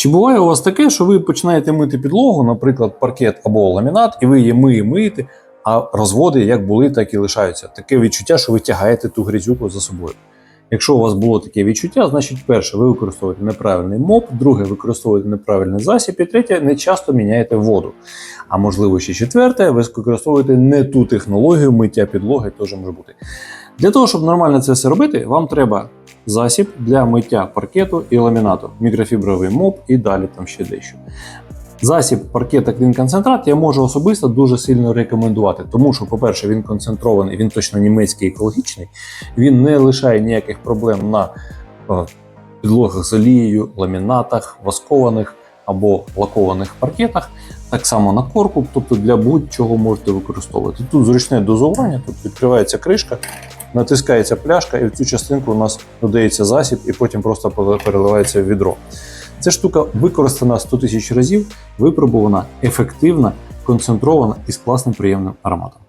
Чи буває у вас таке, що ви починаєте мити підлогу, наприклад, паркет або ламінат, і ви її миє, миєте, а розводи як були, так і лишаються. Таке відчуття, що ви тягаєте ту грязюку за собою. Якщо у вас було таке відчуття, значить, перше, ви використовуєте неправильний моп, друге, використовуєте неправильний засіб, і третє, не часто міняєте воду. А можливо, ще четверте, ви використовуєте не ту технологію миття підлоги, теж може бути. Для того, щоб нормально це все робити, вам треба засіб для миття паркету і ламінату, мікрофібровий моп і далі там ще дещо. Засіб паркета Clean концентрат я можу особисто дуже сильно рекомендувати, тому що, по-перше, він концентрований, він точно німецький екологічний, він не лишає ніяких проблем на е, підлогах з олією, ламінатах, воскованих або лакованих паркетах, так само на корку, тобто для будь-чого можете використовувати. Тут зручне дозування, тут відкривається кришка, натискається пляшка, і в цю частинку у нас додається засіб, і потім просто переливається в відро. Ця штука використана 100 тисяч разів, випробувана, ефективна, концентрована і з класним приємним ароматом.